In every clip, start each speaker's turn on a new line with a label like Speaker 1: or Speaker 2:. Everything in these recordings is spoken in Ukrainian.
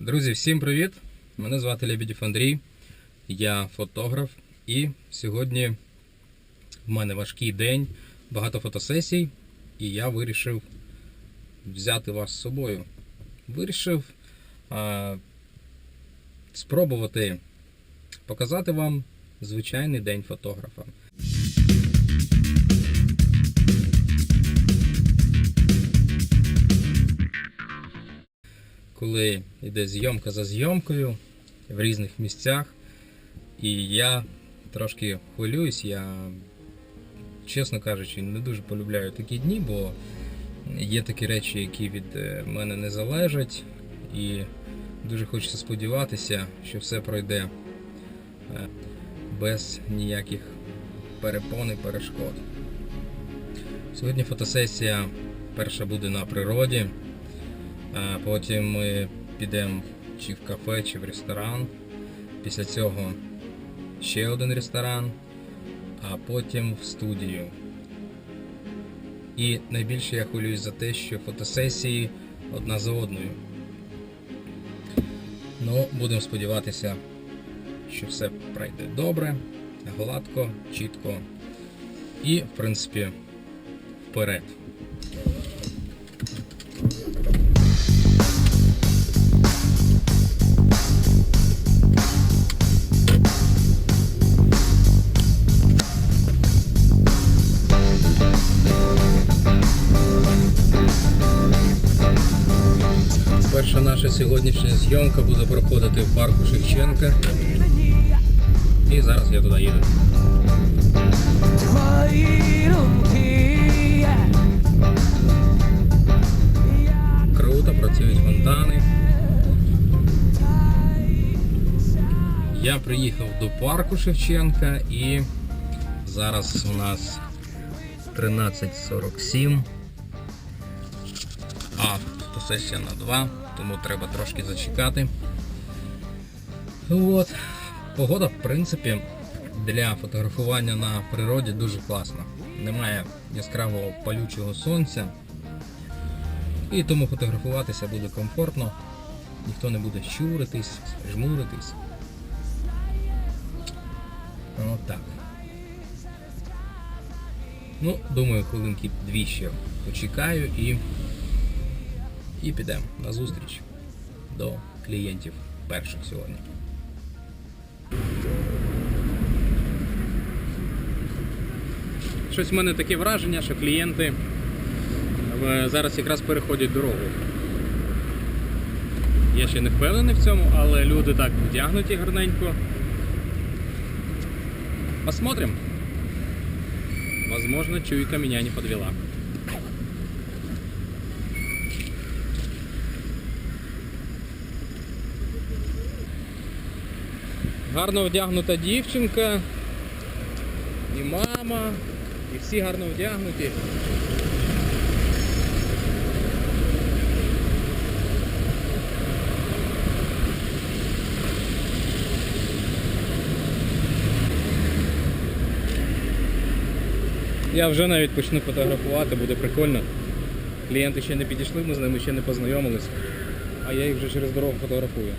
Speaker 1: Друзі, всім привіт! Мене звати Лебедєв Андрій, я фотограф, і сьогодні в мене важкий день, багато фотосесій, і я вирішив взяти вас з собою. Вирішив а, спробувати показати вам звичайний день фотографа. Коли йде зйомка за зйомкою в різних місцях. І я трошки хвилююсь, я, чесно кажучи, не дуже полюбляю такі дні, бо є такі речі, які від е, мене не залежать. І дуже хочеться сподіватися, що все пройде е, без ніяких перепон і перешкод. Сьогодні фотосесія перша буде на природі. А Потім ми підемо чи в кафе, чи в ресторан. Після цього ще один ресторан, а потім в студію. І найбільше я хвилююсь за те, що фотосесії одна за одною. Ну, будемо сподіватися, що все пройде добре, гладко, чітко і, в принципі, вперед. Сьогоднішня зйомка буде проходити в парку Шевченка. І зараз я туди їду. Круто, працюють фонтани. Я приїхав до парку Шевченка і зараз у нас 13.47. А, фотосесія на 2, тому треба трошки зачекати. От. Погода, в принципі, для фотографування на природі дуже класна. Немає яскравого палючого сонця. І тому фотографуватися буде комфортно, ніхто не буде щуритись, жмуритись. От так. Ну, думаю, хвилинки дві ще почекаю і, і підемо на зустріч до клієнтів перших сьогодні. Щось в мене таке враження, що клієнти е, зараз якраз переходять дорогу. Я ще не впевнений в цьому, але люди так вдягнуті гарненько. Посмотрим. Возможно, чуйка меня не подвела. Гарно вдягнута дівчинка, і мама, і всі гарно вдягнуті. Я вже навіть почну фотографувати, буде прикольно. Клієнти ще не підійшли, ми з ними ще не познайомились, а я їх вже через дорогу фотографую.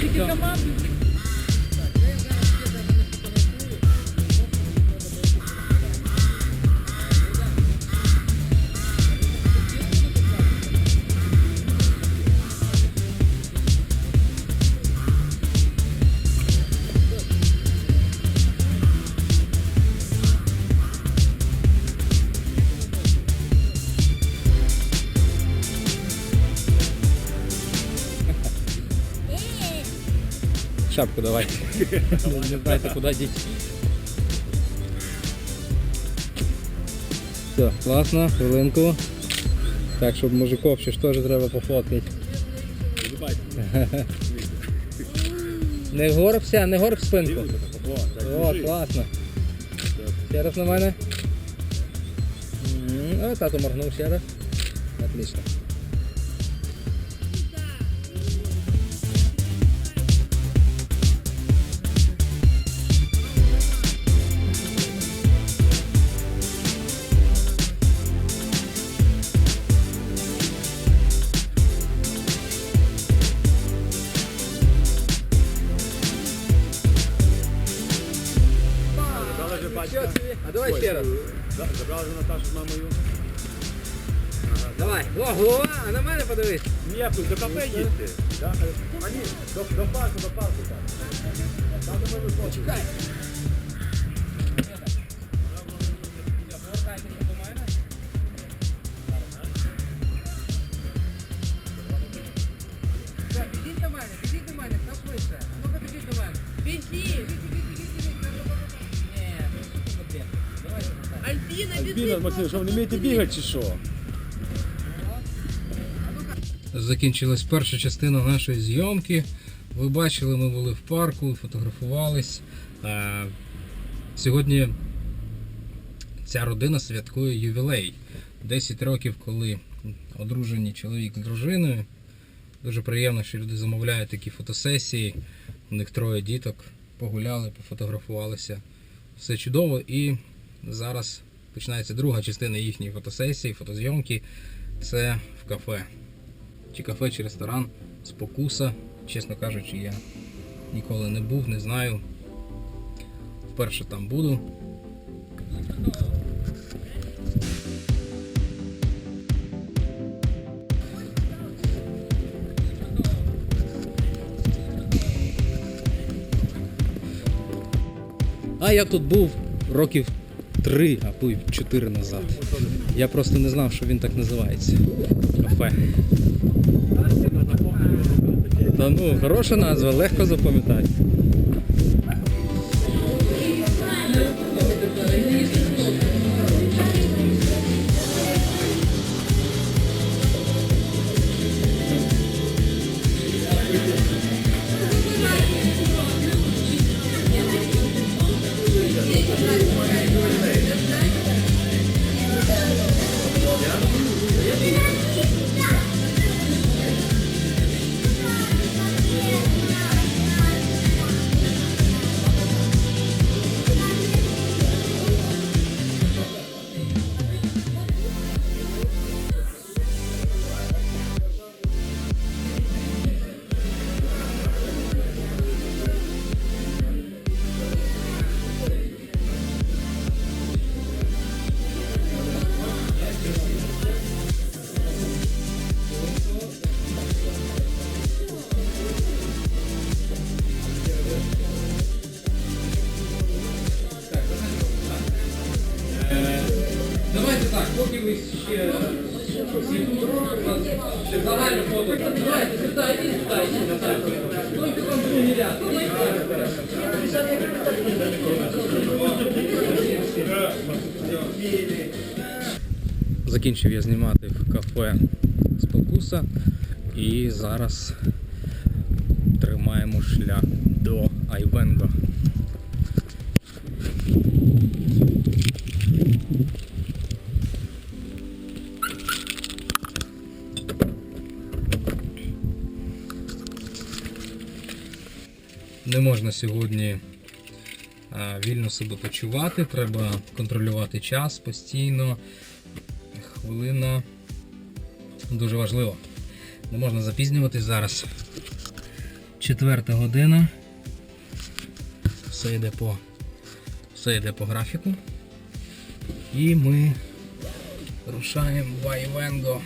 Speaker 2: Тільки команду.
Speaker 1: Шапку давай. Не знаєте, куди діть. Все, класно, хвилинку. Так, щоб мужиков ще ж треба пофоткати. Не горбся, не горб спинку. О, класно. Ще раз на мене. О, тато моргнув ще раз. Отлично. А давай ще раз.
Speaker 3: Забрали вже Наташу з мамою.
Speaker 1: Давай. О, голова, а на мене подивись.
Speaker 3: Ні, тут до кафе. Да? А ні, до, до парку, до парку так. Там де ми виходимо. Максим, що ви не вмієте бігати чи що?
Speaker 1: Закінчилась перша частина нашої зйомки. Ви бачили, ми були в парку, фотографувались. Е, Сьогодні ця родина святкує ювілей. 10 років, коли одружені чоловік з дружиною. Дуже приємно, що люди замовляють такі фотосесії. У них троє діток. Погуляли, пофотографувалися. Все чудово. І зараз починається друга частина їхньої фотосесії, фотозйомки. Це в кафе чи кафе, чи ресторан спокуса. Чесно кажучи, я ніколи не був, не знаю. Вперше там буду. А я тут був років три або чотири назад. Я просто не знав, що він так називається. Кафе. Та ну, хороша назва, легко запам'ятати. Давайте фото. Давайте, ряд. Закінчив я знімати в кафе Спокуса і зараз тримаємо шлях до Айвенго. Не можна сьогодні вільно себе почувати, треба контролювати час постійно. Хвилина дуже важливо. Не можна запізнюватись зараз. Четверта година. Все йде по, все йде по графіку. І ми рушаємо в Айвенго.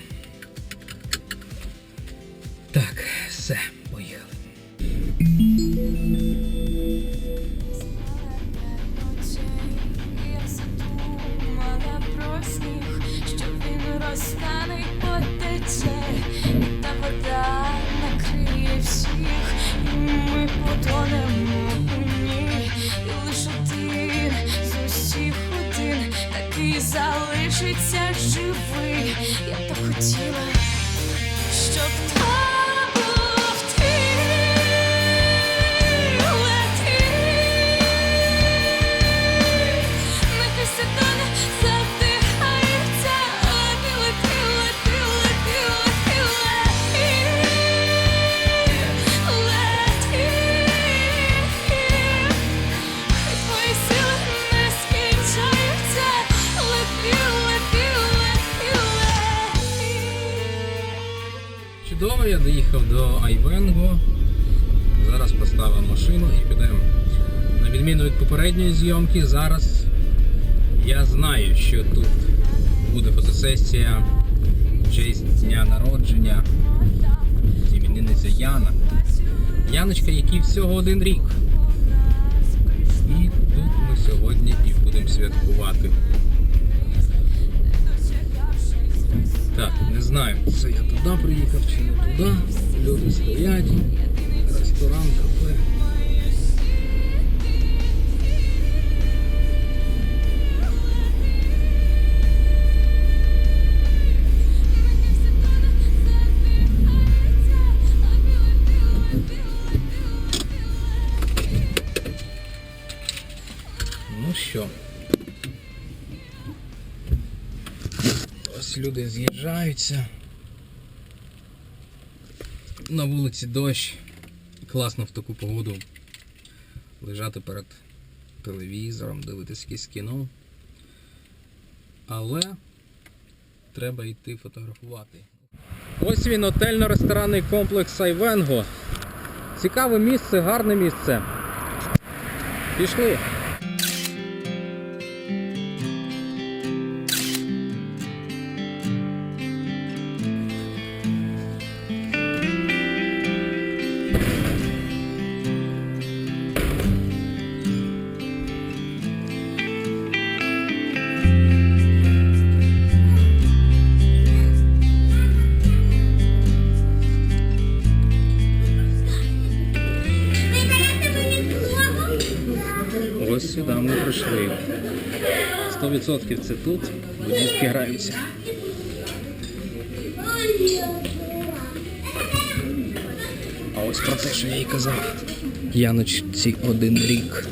Speaker 1: Чудово, я доїхав до Айвенго. Зараз поставимо машину і підемо. На відміну від попередньої зйомки, зараз я знаю, що тут буде фотосесія в честь дня народження іменинниця Яна. Яночка, якій всього один рік. І тут ми сьогодні і будемо святкувати. Так, не знаю, це я туди приїхав чи не туди. Люди стоять. Ресторан, люди з'їжджаються. На вулиці дощ. Класно в таку погоду лежати перед телевізором, дивитися якесь кіно. Але треба йти фотографувати. Ось він отельно-ресторанний комплекс Айвенго. Цікаве місце, гарне місце. Пішли. 100% це тут, вони граються. А ось про те, що я їй казав. Яночці один рік.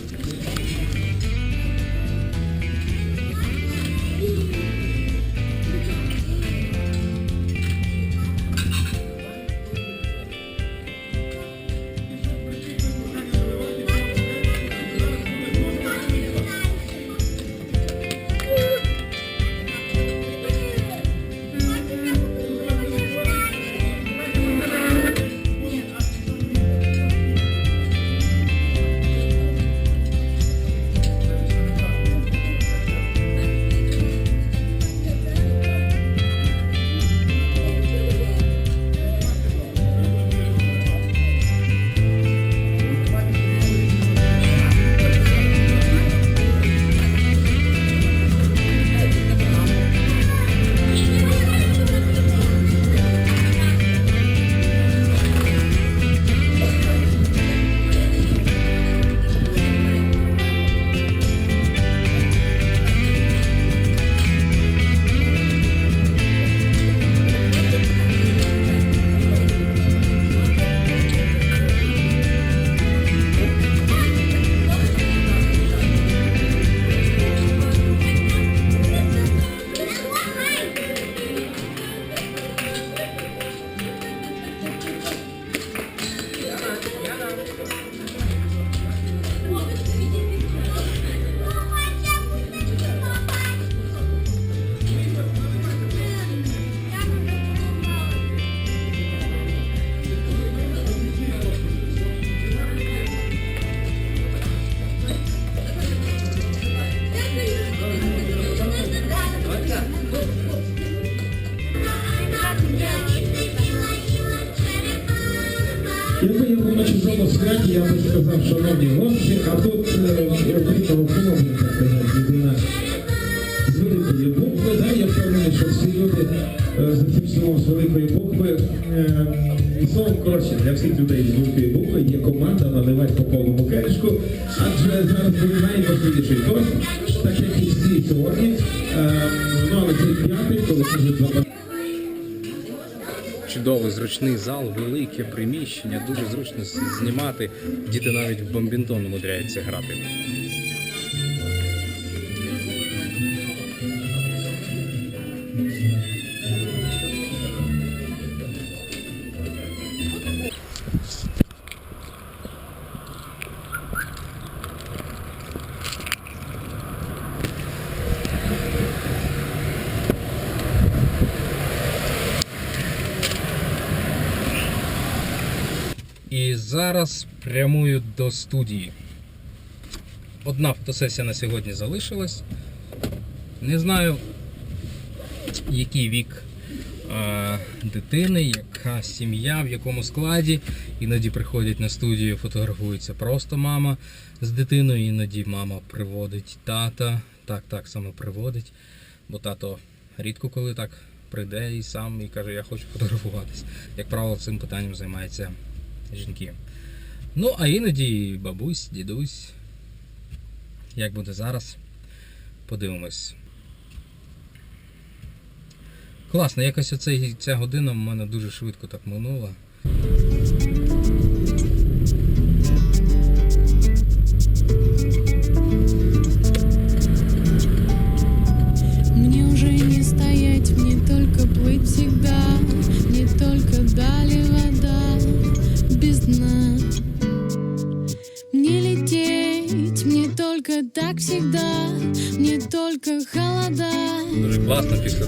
Speaker 4: Чужому я би сказав, шановні гості, а тут е, робітного половинка стоять людина з великої букви. Да? Я впевнений, що всі люди е, за цим словом з великої букви. Е, словом коротше, для всіх людей з великої букви є команда наливати по повному келишку, адже зараз буде найважливіший тост, так як і всі сьогодні. Е, ну, але цей п'ятий, коли кажуть за
Speaker 1: Чудовий зручний зал, велике приміщення, дуже зручно знімати. Діти навіть в бомбінтон умудряються грати. Зараз прямую до студії. Одна фотосесія на сьогодні залишилась. Не знаю, який вік е, дитини, яка сім'я, в якому складі. Іноді приходять на студію, фотографується просто мама з дитиною, іноді мама приводить тата. Так, так саме приводить. Бо тато рідко коли так прийде і сам і каже, я хочу фотографуватись. Як правило, цим питанням займаються жінки. Ну, а іноді бабусь, дідусь. Як буде зараз? Подивимось. Класно, якось оцей, ця година в мене дуже швидко так минула.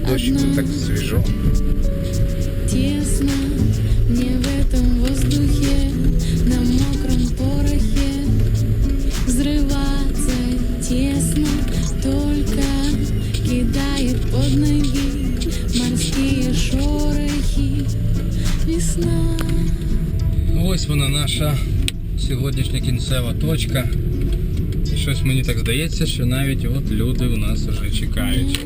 Speaker 1: класно після дощу, так свіжо.
Speaker 5: тесно. Мне в этом воздухе, на мокром порохе Взрываться тесно, только кидает под ноги Морские шорохи, весна
Speaker 1: Ось вона наша сьогоднішня кінцева точка. І щось мені так здається, що навіть от люди у нас вже чекають.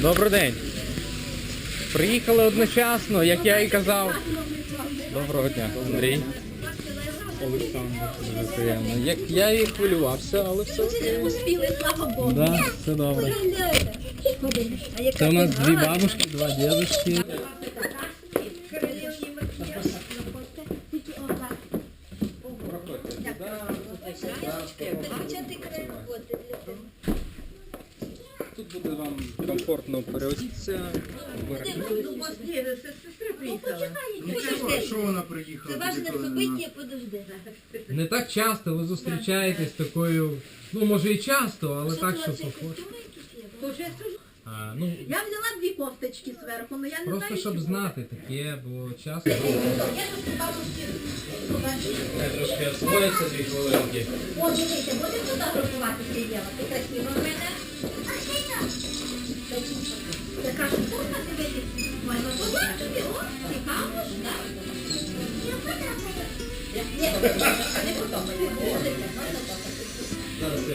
Speaker 1: Добрий день. Приїхали одночасно, як я і казав. Доброго дня, Андрій. Олександр. Приємно. Як я і хвилювався, але все.
Speaker 6: Успіли, слава Богу.
Speaker 1: Да, все добре. Це у нас дві бабушки, два дідушки.
Speaker 6: Бачите, край роботи для тебе.
Speaker 1: Тут буде вам комфортно
Speaker 6: переодіться.
Speaker 3: Що вона приїхала?
Speaker 6: Це важне собиття, подожди.
Speaker 1: Не так часто ви зустрічаєтесь з такою, ну може і часто, але так, що пофото. А, ну,
Speaker 6: Я взяла дві кофточки зверху, але я не
Speaker 1: просто щоб
Speaker 6: що.
Speaker 1: знати таке, бо часто
Speaker 6: Я тут бабусі побачила.
Speaker 1: я трошки освоїться дві хвилинки.
Speaker 6: О, дивіться, будемо фотографуватися, Єва? Ти красива в мене. Така шкурка тебе подобає тобі, о, цікаво ж, так? Ні, не подобається.
Speaker 1: Зараз я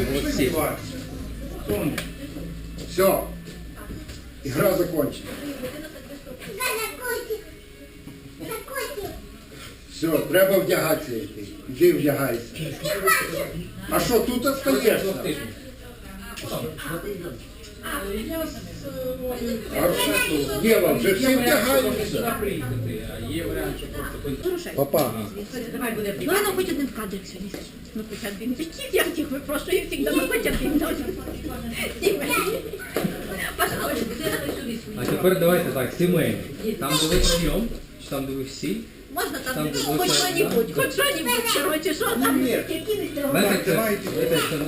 Speaker 1: Молодці.
Speaker 3: Все. Игра закончена. Все, треба вдягатися йти. Іди вдягайся. А що тут остаєшся? А Єва, вже всі вдягаються.
Speaker 1: Є варіант, що просто
Speaker 3: Папа,
Speaker 6: Давай буде. Давай нам хоч один кадрик сьогодні. Ну, хоч один. Яких я всіх випрошую, всіх ну, хоч один. Пожалуйста,
Speaker 1: А тепер давайте так, сімейний. Там ви прийом, чи там ви всі,
Speaker 6: Можна там,
Speaker 1: Там,
Speaker 6: ну, хоч що-нибудь, хоч що-нибудь, коротше, що там, якимось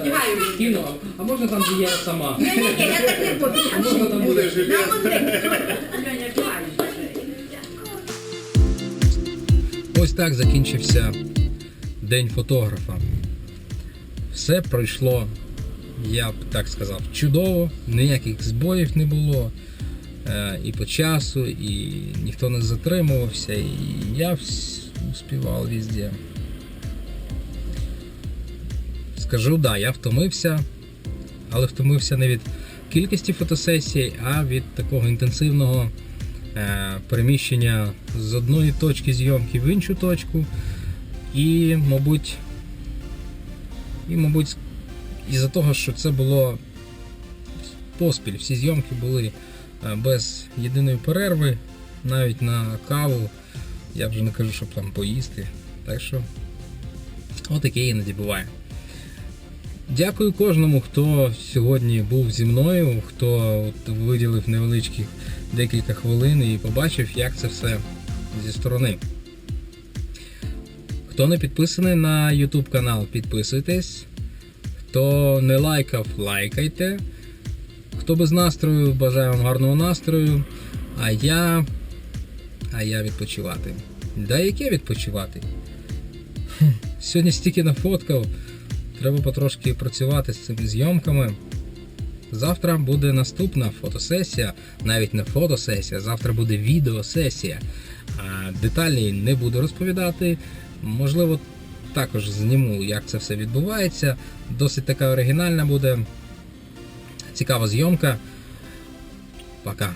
Speaker 6: ти
Speaker 1: кіно, а можна там, де я сама?
Speaker 6: Ні, ні, я так не буду.
Speaker 1: А можна там буде
Speaker 6: На
Speaker 1: Ось так закінчився день фотографа. Все пройшло, я б так сказав, чудово, ніяких збоїв не було. Е, І по часу, і ніхто не затримувався, і я успівав везде. Скажу, да, я втомився, але втомився не від кількості фотосесій, а від такого інтенсивного переміщення з одної точки зйомки в іншу точку. І, мабуть, і, мабуть, із-за того, що це було поспіль, всі зйомки були е, без єдиної перерви, навіть на каву. Я вже не кажу, щоб там поїсти. Так що, отаке іноді буває. Дякую кожному, хто сьогодні був зі мною, хто виділив невеличких декілька хвилин і побачив, як це все зі сторони. Хто не підписаний на YouTube канал, підписуйтесь. Хто не лайкав, лайкайте. Хто без настрою, бажаю вам гарного настрою. А я. А я відпочивати. Да яке відпочивати? Сьогодні стільки нафоткав. Треба потрошки працювати з цими зйомками. Завтра буде наступна фотосесія, навіть не фотосесія, завтра буде відеосесія. Деталі не буду розповідати. Можливо, також зніму, як це все відбувається. Досить така оригінальна буде. Цікава зйомка. Пока.